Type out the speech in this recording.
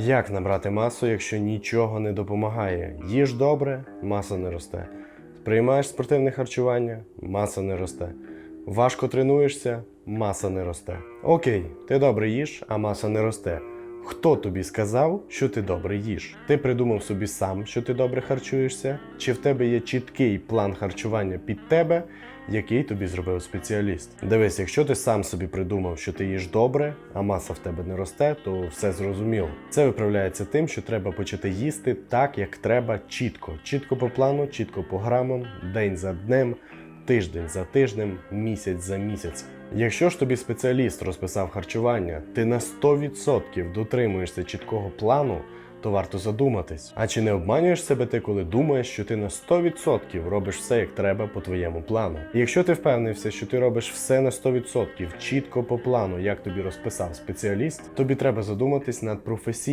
Як набрати масу, якщо нічого не допомагає? Їж добре, маса не росте. Приймаєш спортивне харчування, маса не росте. Важко тренуєшся, маса не росте. Окей, ти добре їш, а маса не росте. Хто тобі сказав, що ти добре їш? Ти придумав собі сам, що ти добре харчуєшся? Чи в тебе є чіткий план харчування під тебе, який тобі зробив спеціаліст? Дивись, якщо ти сам собі придумав, що ти їш добре, а маса в тебе не росте, то все зрозуміло. Це виправляється тим, що треба почати їсти так, як треба, чітко. Чітко по плану, чітко по грамам, день за днем, тиждень за тижнем, місяць за місяць. Якщо ж тобі спеціаліст розписав харчування, ти на 100% дотримуєшся чіткого плану, то варто задуматись. А чи не обманюєш себе ти, коли думаєш, що ти на 100% робиш все як треба по твоєму плану? І якщо ти впевнився, що ти робиш все на 100% чітко по плану, як тобі розписав спеціаліст, тобі треба задуматись над професійністю